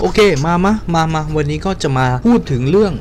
โอเคมามามามาวันนี้ก็จะมาพูดถึงเรื่อง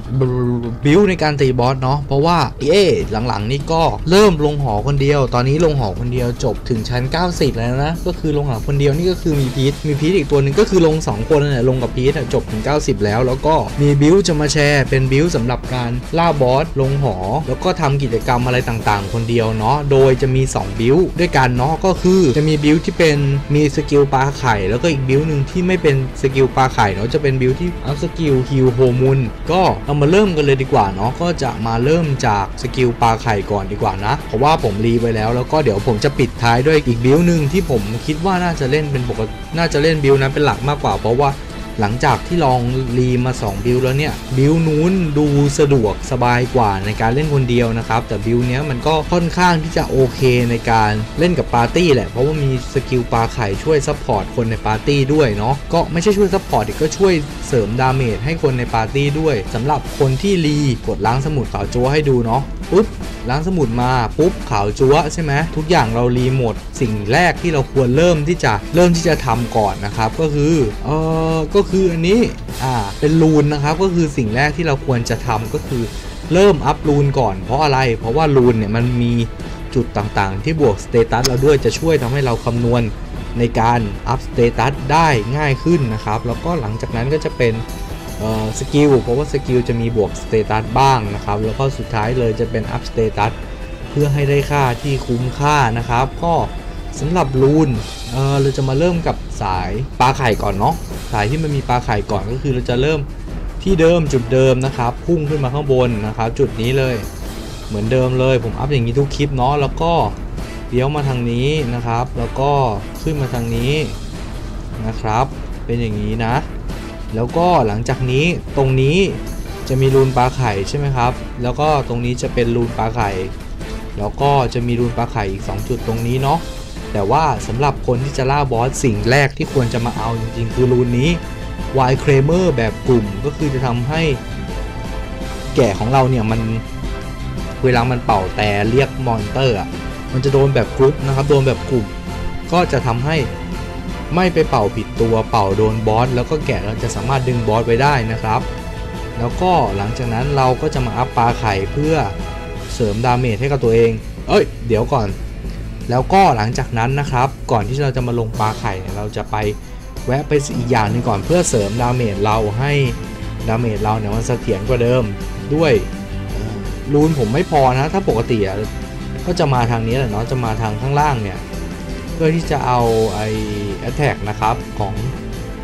บิวในการตีบอสเนาะเพราะว่าเอ๊หลังๆนี้ก็เริ่มลงหอคนเดียว ตอนนี้ลงหอคนเดียวจบถึงชั้น 90 แล้วนะก็คือลงหอคนเดียวนี่ก็คือมีพีทมีพีทอีกตัวหนึ่งก็คือลง 2 คนนั่นแหละลงกับพีทจบถึง 90 แล้ว แล้วก็มีบิวจะมาแชร์เป็นบิวสำหรับการล่าบอสลงหอ แล้วก็ทำกิจกรรมอะไรต่างๆ คนเดียวเนาะโดยจะมี 2 บิวด้วยกันเนาะก็คือจะมีบิวที่เป็นมีสกิลปลาไข่ แล้วก็อีกบิวหนึ่งที่ไม่เป็นสกิลปลาไข่เนาะจะเป็นบิลที่อัพสกิลฮิลโฮมุนก็เรามาเริ่มกันเลยดีกว่าเนาะก็จะมาเริ่มจากสกิลปลาไข่ก่อนดีกว่านะเพราะว่าผมรีไว้แล้วแล้วก็เดี๋ยวผมจะปิดท้ายด้วยอีกบิลหนึ่งที่ผมคิดว่าน่าจะเล่นเป็นปกติน่าจะเล่นบิลนั้นเป็นหลักมากกว่าเพราะว่า หลังจากที่ลองรีมา2บิลแล้วเนี่ยบิลนู้นดูสะดวกสบายกว่าในการเล่นคนเดียวนะครับแต่บิลเนี้ยมันก็ค่อนข้างที่จะโอเคในการเล่นกับปาร์ตี้แหละเพราะว่ามีสกิลปลาไข่ช่วยซัพพอร์ตคนในปาร์ตี้ด้วยเนาะก็ไม่ใช่ช่วยซัพพอร์ตกก็ช่วยเสริมดาเมจให้คนในปาร์ตี้ด้วยสำหรับคนที่รีกดล้างสมุดขาวจัวให้ดูเนาะ ปุ๊บล้างสมุดมาปุ๊บขาวจั๊วใช่ไหมทุกอย่างเรารีหมดสิ่งแรกที่เราควรเริ่มที่จะเริ่มที่จะทำก่อนนะครับ ก็คือเออก็คืออันนี้อ่าเป็นรูนนะครับก็คือสิ่งแรกที่เราควรจะทำก็คือเริ่มอัพรูนก่อนเพราะอะไร เพราะว่ารูนเนี่ยมันมีจุดต่างๆ ที่บวกสเตตัสเราด้วยจะช่วยทำให้เราคำนวณในการอัพสเตตัสได้ง่ายขึ้นนะครับ แล้วก็หลังจากนั้นก็จะเป็น สกิลเพราะว่าสกิลจะมีบวกสเตตัสบ้างนะครับ แล้วก็สุดท้ายเลยจะเป็นอัพสเตตัสเพื่อให้ได้ค่าที่คุ้มค่านะครับ ก็สำหรับรูนเเราจะมาเริ่มกับสายปลาไข่ก่อนเนาะสายที่มันมีปลาไข่ก่อนก็คือเราจะเริ่มที่เดิมจุดเดิมนะครับ พุ่งขึ้นมาข้างบนนะครับ จุดนี้เลย เหมือนเดิมเลย ผมอัพอย่างนี้ทุกคลิปเนาะแล้วก็เลี้ยวมาทางนี้นะครับ แล้วก็ขึ้นมาทางนี้นะครับ เป็นอย่างนี้นะ แล้วก็หลังจากนี้ตรงนี้จะมีรูนปลาไข่ใช่ไหมครับ แล้วก็ตรงนี้จะเป็นรูนปลาไข่ แล้วก็จะมีรูนปลาไข่อีก 2 จุดตรงนี้เนาะ แต่ว่าสำหรับคนที่จะล่าบอสสิ่งแรกที่ควรจะมาเอาจริงๆ คือรูนนี้วายเครเมอร์แบบกลุ่มก็คือจะทำให้แก่ของเราเนี่ยมันเวลามันเป่าแต่เรียกมอนเตอร์อะมันจะโดนแบบกรุ๊ปนะครับ โดนแบบกลุ่ม ก็จะทำให้ ไม่ไปเป่าผิดตัวเป่าโดนบอสแล้วก็แกะเราจะสามารถดึงบอสไว้ได้นะครับ แล้วก็หลังจากนั้นเราก็จะมาอัพปลาไข่เพื่อเสริมดาเมจให้กับตัวเอง เอ้ย เดี๋ยวก่อน แล้วก็หลังจากนั้นนะครับ ก่อนที่เราจะมาลงปลาไข่เนี่ยเราจะไปแวะไปอีกอย่างหนึ่งก่อนเพื่อเสริมดาเมจเราให้ดาเมจเราเนี่ยมันเสถียรกว่าเดิมด้วยรูนผมไม่พอนะ ถ้าปกติอะก็จะมาทางนี้แหละเนาะจะมาทางข้างล่างเนี่ย เพื่อที่จะเอาไอ้ attack นะครับของ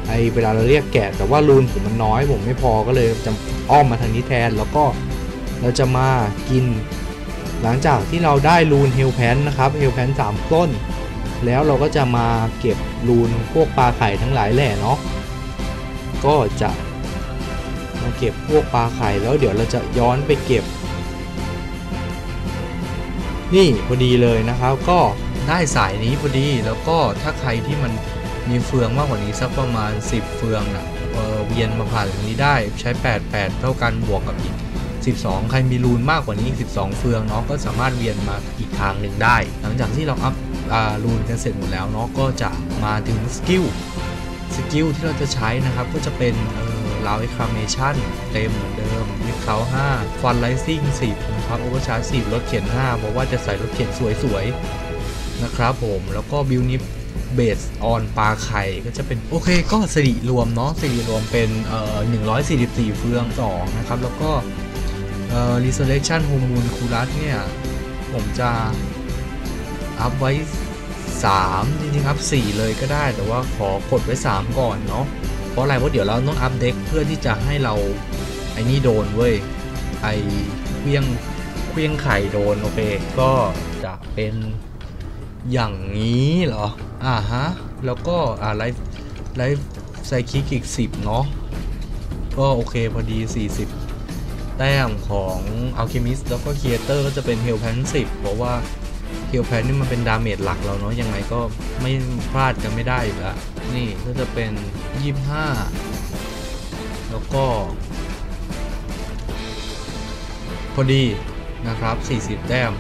ไอเวลาเราเรียกแกะแต่ว่ารูนผมมันน้อยผมไม่พอก็เลยจะอ้อมมาทางนี้แทน แล้วก็เราจะมากิน หลังจากที่เราได้รูนเฮลแพนนะครับเฮลแพนสามต้น แล้วเราก็จะมาเก็บรูนพวกปลาไข่ทั้งหลายแหล่เนาะก็จะมาเก็บพวกปลาไข่แล้วเดี๋ยวเราจะย้อนไปเก็บ นี่พอดีเลยนะครับก็ ได้สายนี้พอดีแล้วก็ถ้าใครที่มันมีเฟืองมากกว่านี้สักประมาณ 10 เฟืองนะ่ะเออเวียนมาผ่านตรงนี้ได้ใช้ 8 8 เท่ากันบวกกับอีก 12 ใครมีรูนมากกว่านี้อีก 12 เฟืองเนาะก็สามารถเวียนมาอีกทางหนึ่งได้ หลังจากที่เราอัพรูนกันเสร็จหมดแล้วเนาะก็จะมาถึงสกิลสกิลที่เราจะใช้นะครับก็จะเป็นเออลาวเอ็กคาเมชันเต็มเหมือนเดิมมิดเขา5ฟันไลซิ่ง10นะครับโอเวอร์ชาร์จ10รถเข็น5เพราะว่าจะใส่รถเข็นสวยๆ นะครับผมแล้วก็บิวนิฟเบสออนปลาไข่ก็จะเป็นโอเคก็สิริรวมเนาะสิริรวมเป็นเอ่อ144 เฟือง2นะครับ แล้วก็เอ่อ resurrection hormone คูลัสเนี่ย ผมจะอัพไว้ 3 จริงๆอัพ 4 เลยก็ได้ แต่ว่าขอกดไว้ 3 ก่อนเนาะเพราะอะไรเพราะเดี๋ยวเราต้องอัพเด็กเพื่อที่จะให้เราไอ้นี่โดนเว้ย ไอเคลี้ยงเคลี้ยงไข่โดน โอเค ก็จะเป็น อย่างนี้เหรอ อ่าฮะ แล้วก็ อ่าไลฟ์ไลฟ์ไซคิกอีก 10 เนาะ ก็โอเคพอดี 40 แต้มของอัลเคมิสแล้วก็เคียเตอร์ก็จะเป็นเฮลแพน10 เพราะว่าเฮลแพนนี่มันเป็นดาเมจหลักเราเนาะ ยังไงก็ไม่พลาดกันไม่ได้อยู่แล้วนี่ก็จะเป็น 25 แล้วก็ พอดีนะครับ 40 แต้ม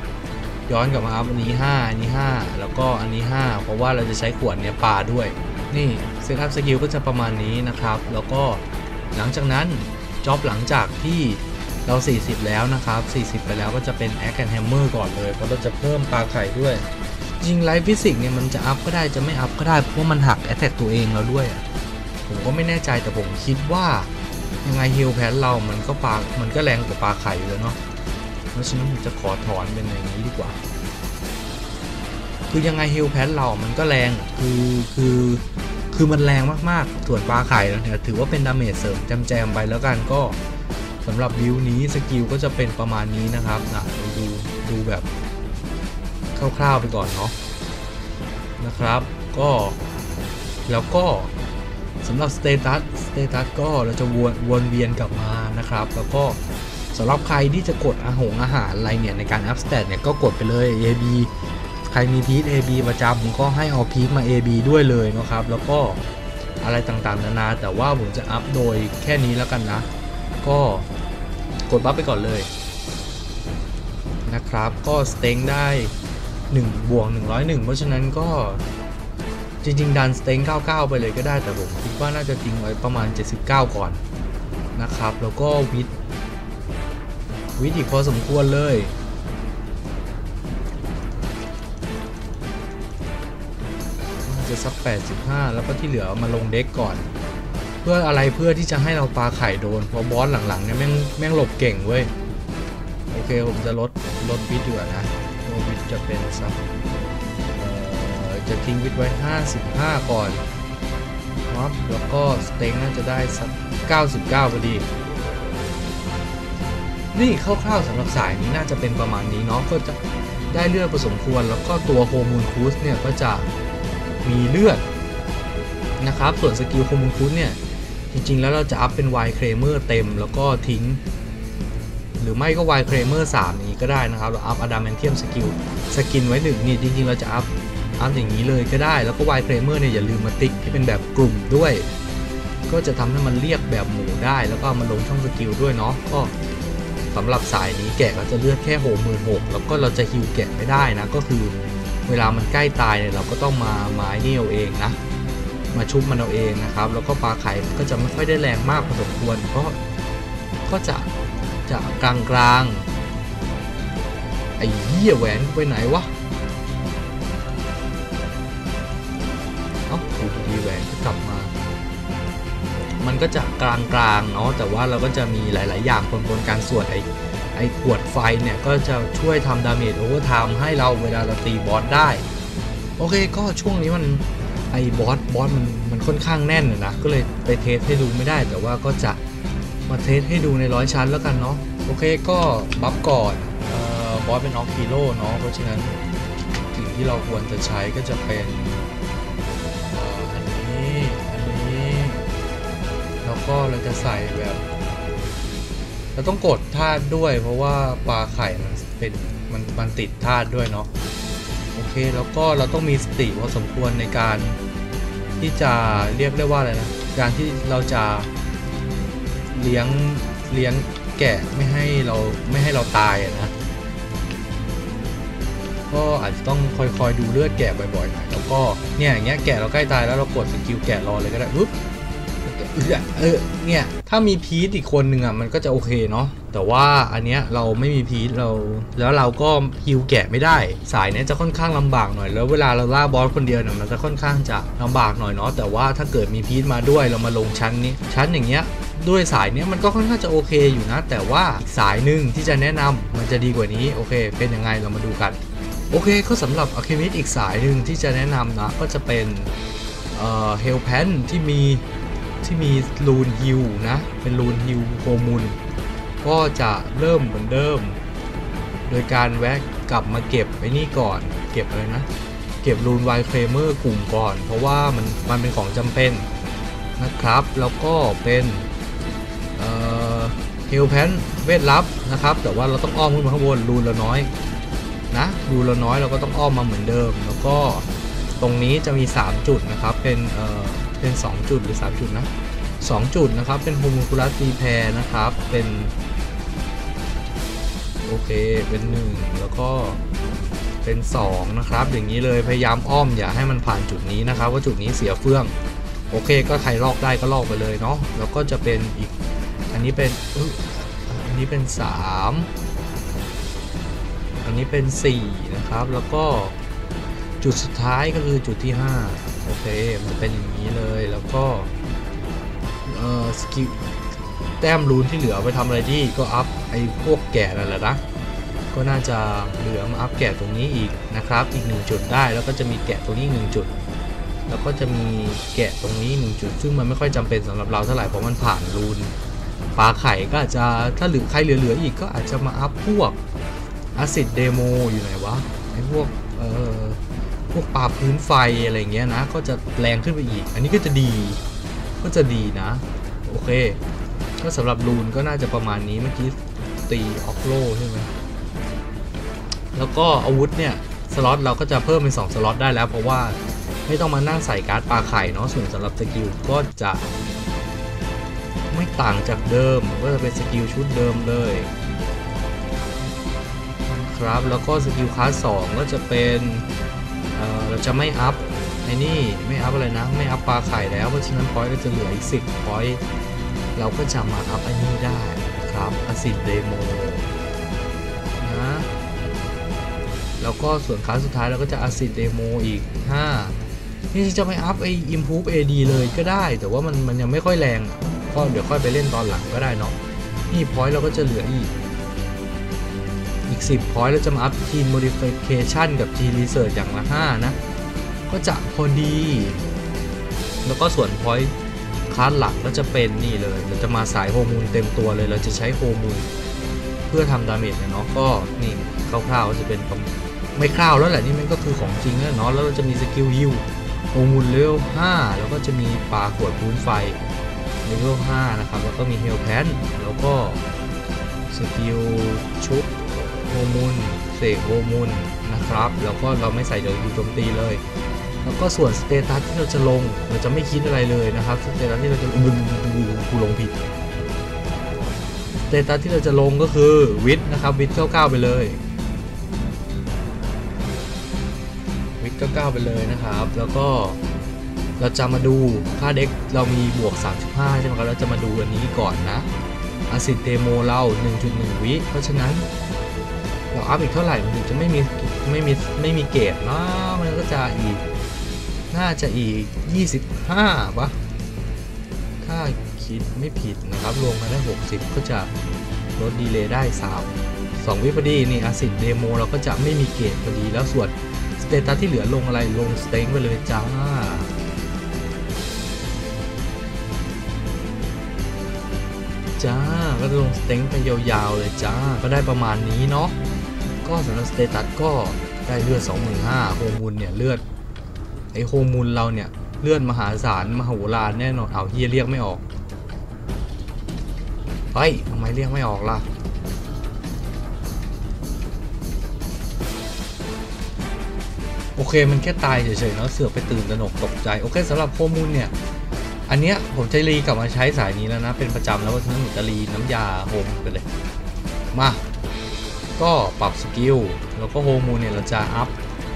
ย้อนกลับมาอัพอันนี้ 5 อันนี้ 5 แล้วก็อันนี้ 5 เพราะว่าเราจะใช้ขวดเนี้ยปาด้วยนนี่เซตอัพสกิลก็จะประมาณนี้นะครับ แล้วก็หลังจากนั้นจ็อบหลังจากที่เรา 40 แล้วนะครับ 40 ไปแล้วก็จะเป็นแอคแอนแฮมเมอร์ก่อนเลยเพราะเราจะเพิ่มปลาไข่ด้วยจริงไลฟ์ฟิสิกเนี่ยมันจะอัพก็ได้จะไม่อัพก็ได้เพราะมันหักแอตแทกตัวเองเราด้วย ผมก็ไม่แน่ใจแต่ผมคิดว่ายังไงฮิลแพนเรามันก็ปลามันก็แรงกว่าปลาไข่อยู่แล้วเนาะ ราะฉะนั้นผมจะขอถอนเป็นอย่างนี้ดีกว่า คือยังไงฮิลแพนเรามันก็แรงคือคือคือมันแรงมากๆ ส่วนปลาไข่แล้วเนี่ยถือว่าเป็นดาเมจเสริมแจมๆไปแล้วกันก็สำหรับบิวนี้สกิลก็จะเป็นประมาณนี้นะครับนะดูดูแบบคร่าวๆไปก่อนเนาะนะครับก็แล้วก็สำหรับสเตตัสสเตตัสก็เราจะวนวนเวียนกลับมานะครับ แล้วก็ สำหรับใครที่จะกดอาหงอาหารอะไรเนี่ยในการอัพสเตตเนี่ยก็กดไปเลย AB ใครมีพีท AB ประจำก็ให้เอาพีทมา AB ด้วยเลยนะครับ แล้วก็อะไรต่างๆนานา แต่ว่าผมจะอัพโดยแค่นี้แล้วกันนะ ก็กดบัฟไปก่อนเลยนะครับ ก็สเต็งได้1บวก101 เพราะฉะนั้นก็จริง ๆ ดันสเต็ง99 ไปเลยก็ได้แต่ผมคิดว่าน่าจะทิ้งไว้ประมาณ 79 ก่อนนะครับ แล้วก็วิท วิทอีพอสมควรเลย จะสัก85 แล้วก็ที่เหลือมาลงเด็กก่อน เพื่ออะไรเพื่อที่จะให้เราปลาไข่โดน เพราะบอสหลังๆเนี่ยแม่งแม่งหลบเก่งเว้ย โอเค ผมจะลดลดวิดดีกว่านะโวิดจะเป็นสักจะทิ้งวิดไว้ 55 ก่อนครับแล้วก็สเต็งน่าจะได้สัก 99พอดี นี่คร่าวๆสำหรับสายนี้น่าจะเป็นประมาณนี้เนาะก็จะได้เลือดผสมควร แล้วก็ตัวโฮมูนคูสเนี่ยก็จะมีเลือดนะครับ ส่วนสกิลโฮมูนคูสเนี่ยจริงๆ แล้วเราจะอัพเป็นไวเครเมอร์เต็มแล้วก็ทิ้ง หรือไม่ก็ไวเครเมอร์3นี้ก็ได้นะครับ เราอัพอะดามนเทียมสกิลสกินไว้หนึ่งนี่จริงๆ เราจะอัพอัพอย่างนี้เลยก็ได้ แล้วก็ไวเครเมอร์เนี่ยอย่าลืมมาติ๊กที่เป็นแบบกลุ่มด้วย ก็จะทำให้มันเรียกแบบหมูได้ แล้วก็มาลงช่องสกิลด้วยเนาะก็ สำหรับสายนี้แกะก็จะเลือดแค่หกหมื่นหกแล้วก็เราจะฮิวแกะไม่ได้นะ ก็คือเวลามันใกล้ตายเนี่ยเราก็ต้องมาไม้นี่เอาเองนะมาชุบมันเอาเองนะครับ แล้วก็ปลาไข่ก็จะไม่ค่อยได้แรงมากพอสมควรก็ก็จะจะกลางกลางไอ้เหี้ยแหวนไปไหนวะ มันก็จะกลางๆเนาะแต่ว่าเราก็จะมีหลาย ๆ อย่างปนๆกันส่วนไอ้ไอ้ขวดไฟเนี่ยก็จะช่วยทำดาเมจโอเวอร์ไทม์ให้เราเวลาเราตีบอสได้ โอเคก็ช่วงนี้มันไอ้บอสบอสมันมันค่อนข้างแน่นนะก็เลยไปเทสให้ดูไม่ได้ แต่ว่าก็จะมาเทสให้ดูในร้อยชั้นแล้วกันเนาะโอเคก็บัฟก่อนเอ่อบอสเป็นออกฮีโร่เนาะเพราะฉะนั้นสิ่งที่เราควรจะใช้ก็จะเป็น ก็เราจะใส่แบบเราต้องกดธาตุด้วย เพราะว่าปลาไข่มันเป็นมันมันติดธาตุด้วยเนาะโอเคแล้วก็เราต้องมีสติพอสมควรในการที่จะเรียกได้ว่าอะไรนะการที่เราจะเลี้ยงเลี้ยงแกะไม่ให้เราไม่ให้เราตายนะก็อาจจะต้องคอยคอยดูเลือดแกะบ่อยๆหน่อยแล้วก็เนี่ยอย่างเงี้ยแกะเราใกล้ตายแล้วเรากดสกิลแกะรอเลยก็ได้ปุ๊บ เออเนี่ย ถ้ามีพีทอีกคนหนึ่งอะมันก็จะโอเคเนาะแต่ว่าอันเนี้ยเราไม่มีพีทเรา แล้วเราก็ฮิวแกะไม่ได้ สายเนี้ยจะค่อนข้างลำบากหน่อย แล้วเวลาเราล่าบอสคนเดียวเนี่ยมันจะค่อนข้างจะลำบากหน่อยเนาะแต่ว่าถ้าเกิดมีพีทมาด้วยเรามาลงชั้นนี้ชั้นอย่างเงี้ยด้วยสายเนี้ยมันก็ค่อนข้างจะโอเคอยู่นะ แต่ว่าสายหนึ่งที่จะแนะนำมันจะดีกว่านี้โอเค เป็นยังไงเรามาดูกัน โอเคก็สำหรับอะเคมิสอีกสายหนึ่งที่จะแนะนำนะก็จะเป็นเอ่อเฮลแพนที่มี ที่มีลูนฮิลนะ เป็นลูนฮิลโฮมูลก็จะเริ่มเหมือนเดิม โดยการแวะกลับมาเก็บไอ้นี่ก่อน เก็บอะไรนะ เก็บรูนไวเคเมอร์กลุ่มก่อน เพราะว่ามันมันเป็นของจำเป็นนะครับ แล้วก็เป็นเอ่อเฮลแพนเวทลับนะครับ แต่ว่าเราต้องอ้อมขึ้นมาข้างบนรูนเราน้อยนะดูเราน้อยเราก็ต้องอ้อมมาเหมือนเดิม แล้วก็ตรงนี้จะมี 3 จุดนะครับ เป็นเอ่อ เป็น 2 จุดหรือ 3 จุดนะ 2 จุดนะครับ เป็นโฮมูคูลัสตีแพรนะครับ เป็น โอเค เป็น 1 แล้วก็เป็น 2 นะครับ อย่างนี้เลยพยายามอ้อมอย่าให้มันผ่านจุดนี้นะครับ ว่าจุดนี้เสียเฟื่อง โอเค ก็ใครลอกได้ก็ลอกไปเลยเนาะแล้วก็จะเป็นอีก อันนี้เป็นอยอันนี้เป็น 3 อันนี้เป็น 4 นะครับแล้วก็จุดสุดท้ายก็คือจุดที่ 5 โอเค มันเป็นอย่างนี้เลยแล้วก็เอ่อสกิลแต้มรูนที่เหลือไปทำอะไรที่ก็อัพไอ้พวกแกะนั่นแหละนะก็น่าจะเหลือมาอัพแกะตรงนี้อีกนะครับ อีก 1 จุดได้แล้วก็จะมีแกะตรงนี้ 1 จุด แล้วก็จะมีแกะตรงนี้ 1 จุด ซึ่งมันไม่ค่อยจำเป็นสำหรับเราเท่าไหร่เพราะมันผ่านรูนปลาไข่ก็อาจจะถ้าเหลือใครเหลือๆอีกก็อาจจะมาอัพพวกอาซิดเดโมอยู่ไหนวะไอ้พวกเอ่อ วกปลาพื้นไฟอะไรเงี้ยนะ ก็จะแรงขึ้นไปอีก อันนี้ก็จะดี ก็จะดีนะ โอเค ก็สำหรับรูนก็น่าจะประมาณนี้เมื่อกี้ตีออกโลใช่ไหมแล้วก็อาวุธเนี่ย สล็อตเราก็จะเพิ่มเป็น 2 สล็อตได้แล้ว เพราะว่าไม่ต้องมานั่งใส่การ์ดปลาไข่เนาะ ส่วนสำหรับสกิลก็จะไม่ต่างจากเดิม ก็จะเป็นสกิลชุดเดิมเลยครับ แล้วก็สกิลคลาสสองก็จะเป็น เเราจะไม่อัพไอ้นี่ไม่อัพอะไรนะ ไม่อัพปลาไข่แล้วเพราะฉะนั้นพอยต์ก็จะเหลืออีก10พอยต์เราก็จะมาอัพไอ้นี่ได้นะครับอสิดเดโมนะแล้วก็ส่วนคลาสสุดท้ายเราก็จะอาซิดเดโมอีก 5 นี่จะไม่อัพไอ้ improve AD เลยก็ได้ แต่ว่ามันมันยังไม่ค่อยแรงอะก็เดี๋ยวค่อยไปเล่นตอนหลังก็ได้เนาะนี่พอยต์เราก็จะเหลืออีก อีก 10พอยต์เราจะมาอัพ Team Modification กับ Team Research อย่างละ 5 นะ ก็จะพอดี แล้วก็ส่วนพอยต์คลาสหลักก็จะเป็นนี่เลย เราจะมาสายโฮมูลเต็มตัวเลย เราจะใช้โฮมูลเพื่อทำดาเมจเนาะ ก็นี่คร่าวๆจะเป็นไม่คร่าวแล้วแหละนี่มันก็คือของจริงแล้วเนาะ แล้วเราจะมีสกิลฮิวโอมูลเลเวล5แล้วก็จะมีปลาขวดพื้นไฟเลเวล5นะครับ แล้วก็มีเฮลแพนแล้วก็สกิลชุบ โฮมูลเสกโฮมูลนะครับ แล้วก็เราไม่ใส่เดี๋ยวดูโจมตีเลย แล้วก็ส่วนสเตตัสที่เราจะลงเราจะไม่คิดอะไรเลยนะครับสเตตัสที่เราจะบึ้งกูลงผิดสเตตัสที่เราจะลงก็คือวิทนะครับวิท99ไปเลยวิท99ไปเลยนะครับ แล้วก็เราจะมาดูค่าเด็กเรามีบวก 35 ใช่ไหมครับ เราจะมาดูอันนี้ก่อนนะอาซิดเดโมเรา 1.1 วิ เพราะฉะนั้น อัพอีกเท่าไหร่มันถึงจะไม่มีไม่มีไม่มีเกรดเนาะมันก็จะอีก น่าจะอีก 25ปะถ้าคิดไม่ผิดนะครับรวมมาได้ 60 ก็จะลดดีเลย์ได้ 3 2 วิพอดีนี่อาซิดเดโมเราก็จะไม่มีเกรดพอดีแล้วส่วนสเตตัสที่เหลือลงอะไรลงสเต็งไปเลยจ้าจ้า ก็จะลงสเต็งไปยาวๆเลยจ้า ก็ได้ประมาณนี้เนาะ ก็สำหรับสเตตัสก็ได้เลือด 25,000โฮมูลเนี่ยเลือดไอโฮมูลเราเนี่ยเลือดมหาศาลมโหฬารแน่นอนเอาเฮียเรียกไม่ออกเฮ้ยทำไมเรียกไม่ออกล่ะโอเคมันแค่ตายเฉยๆเนาะเสือกไปตื่นตระหนกตกใจโอเคสำหรับโฮมูลเนี่ยอันเนี้ยผมจะรีกลับมาใช้สายนี้แล้วนะ เป็นประจำแล้วเพราฉะนั้นผมจะรีน้ำยาโฮมไปเลย มา ก็ปรับสกิลแล้วก็โฮมูเนี่ยเราจะอัพ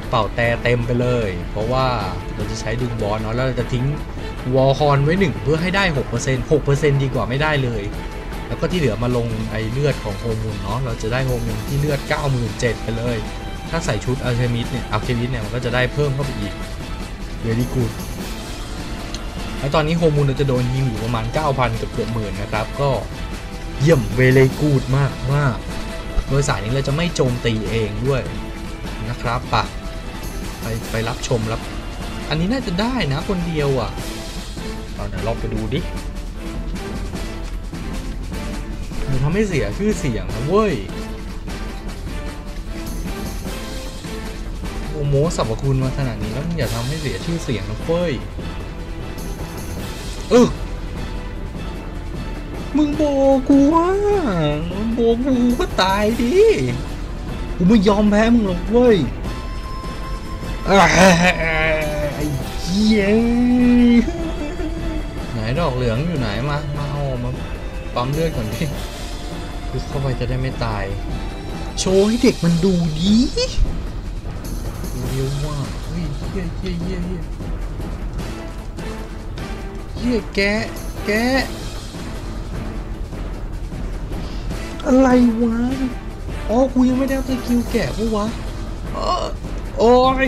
เป่าแต่เต็มไปเลย เพราะว่าเราจะใช้ดึงบอลเนาะแล้วเราจะทิ้งวอลคอนไว้หนึ่งเพื่อให้ได้ 6% 6%ดีกว่าไม่ได้เลย แล้วก็ที่เหลือมาลงไอเลือดของโฮมูลเนาะเราจะได้โฮมูลที่เลือด 97,000ไปเลย ถ้าใส่ชุดอัลเคมิสเนี่ยอัลเคมิสเนี่ยมันก็จะได้เพิ่มเข้าไปอีกเวลี่กูดแล้วตอนนี้โฮมูลเราจะโดนยิงอยู่ประมาณ 9,000 กับเกือบหมื่นนะครับ ก็เยี่ยมเวลีกูดมากมาก โดยสายนี้เราจะไม่โจมตีเองด้วยนะครับปะไปไปรับชมรับ อันนี้น่าจะได้นะคนเดียวอะเอาเดี๋ยวลองไปดูดิมันทำให้เสียชื่อเสียงนะเว้ยโอโมสรรพคุณมาขนาดนี้แล้วอย่าทำให้เสียชื่อเสียงนะเฟ้ยเออ มึงโบกูว่ามึงโบกูก็ตายดิกูไม่ยอมแพ้มึงหรอกเว้ยไอ้เหี้ยไหนดอกเหลืองอยู่ไหนมา มาเอามาปั๊มเลือดก่อนดิคือเข้าไปจะได้ไม่ตาย โชว์ให้เด็กมันดูดีดูเร็วมากเฮ้ยเฮี้ยเฮี้ยเฮี้ยเฮี้ยเฮียแกะแกะ อะไรวะ อ๋อ กูยังไม่ได้เอาสกิลแกะปะวะเออโอ้ย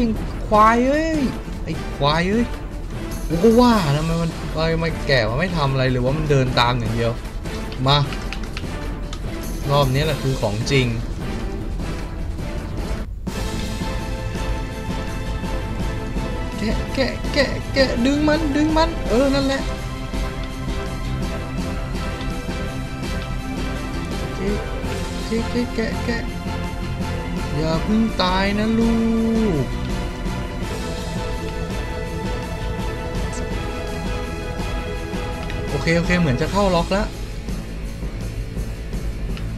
ควายเอ้ย ไอ้ควายเอ้ยกูก็ว่านะมันมันมันมันแก่มันไม่ทำอะไรเลยว่ามันเดินตามอย่างเดียว มา รอบนี้แหละคือของจริง แกะแกะแกะแกะดึงมันดึงมัน เออ นั่นแหละะแกะแกะแกะอย่าเพิ่งตายนะลูก โอเค โอเค เหมือนจะเข้าล็อกแล้ว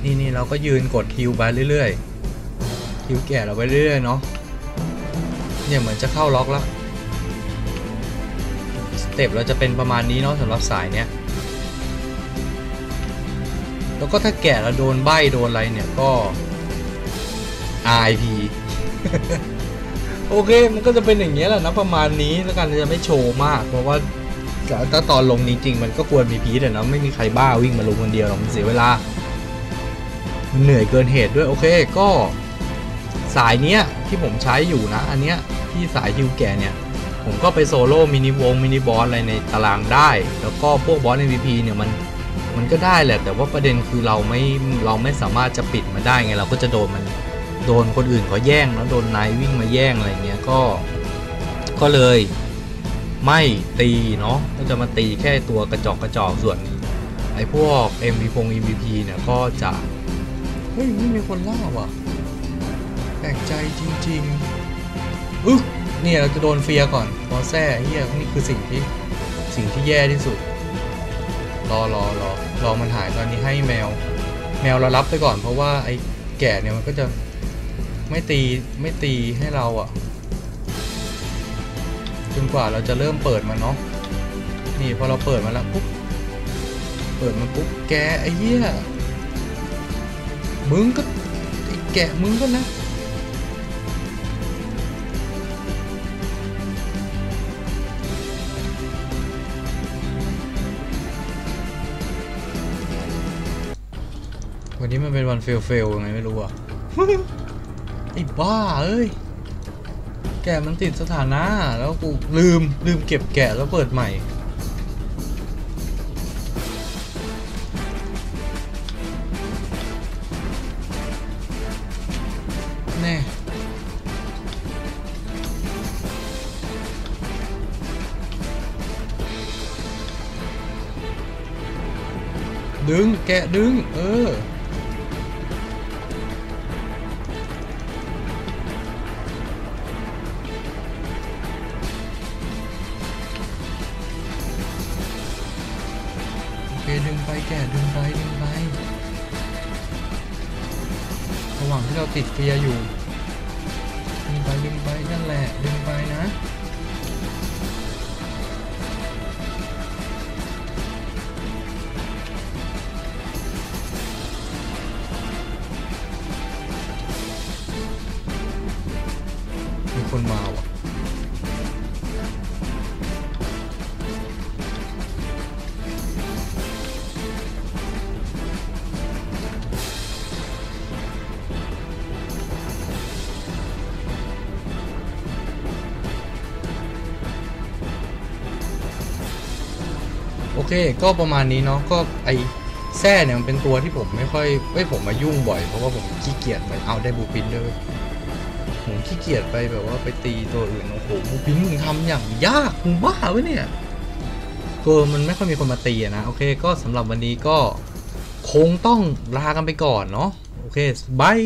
นี่นี่เราก็ยืนกดคิวไปเรื่อยๆ คิวแก่เราไปเรื่อยๆ เนาะเนี่ยเหมือนจะเข้าล็อกแล้ว สเต็ปเราจะเป็นประมาณนี้เนาะสำหรับสายเนี้ย แล้วก็ถ้าแก่แล้วโดนใบโดนอะไรเนี่ยก็ RIP โอเค มันก็จะเป็นอย่างเงี้ยแหละนะประมาณนี้แล้วกันจะไม่โชว์มาก เพราะว่าถ้าตอนลงจริงๆมันก็ควรมีพีทอะนะไม่มีใครบ้าวิ่งมาลงคนเดียวหรอกมันเสียเวลา มันเหนื่อยเกินเหตุด้วยโอเคก็สายเนี้ยที่ผมใช้อยู่นะ อันเนี้ยที่สายฮิวแก่เนี่ย ผมก็ไปโซโล่มินิวงมินิบอสอะไรในตารางได้ แล้วก็พวกบอส MVP เนี่ยมัน มันก็ได้แหละ แต่ว่าประเด็นคือเราไม่เราไม่สามารถจะปิดมันได้ไงเราก็จะโดนมันโดนคนอื่นเขาแย่งแล้วโดนนายวิ่งมาแย่งอะไรเงี้ยก็ก็เลยไม่ตีเนาะก็จะมาตีแค่ตัวกระจอกกระจอกส่วนไอ้พวก MVP พง MVP เนี่ยก็จะเฮ้ยไม่มีคนล่าว่ะแปลกใจจริงๆอึ๊กเนี่ยเราจะโดนเฟียก่อนพอแซ่เฮียนี่คือสิ่งที่สิ่งที่แย่ที่สุด รอรอรอรอมันหายตอนนี้ให้แมว แมวเรารับไปก่อนเพราะว่าไอ้แก่เนี่ยมันก็จะไม่ตีไม่ตีให้เราอะจนกว่าเราจะเริ่มเปิดมันเนาะนี่พอเราเปิดมาแล้วปุ๊บเปิดมันปุ๊บแกไอ้เหี้ยมึงก็ไอ้แกะมึงก็นะ วันนี้มันเป็นวันเฟลเฟลยังไงไม่รู้อะไอ้บ้าเอ้ย แกะมันติดสถานะ แล้วกูลืมลืมเก็บแกะแล้วเปิดใหม่ แน่ดึง แกะดึง เออ ดึงไปแกะดึงไปดึงไประหว่างที่เราติดเกียร์อยู่ดึงไปดึงไปนั่นแหละดึงไปนะ เค ก็ประมาณนี้เนาะก็ไอแซ่เนี่ยมันเป็นตัวที่ผมไม่ค่อยไม่ผมมายุ่งบ่อยเพราะว่าผมขี้เกียจไปเอาได้บูปินด้วยผมขี้เกียจไปแบบว่าไปตีตัวอื่นโอ้โหบูปินมึงทำอย่างยากมึงบ้าวะเนี่ยตัวมันไม่ค่อยมีคนมาตีนะโอเค ก็สำหรับวันนี้ก็คงต้องลากันไปก่อนเนาะโอเคบาย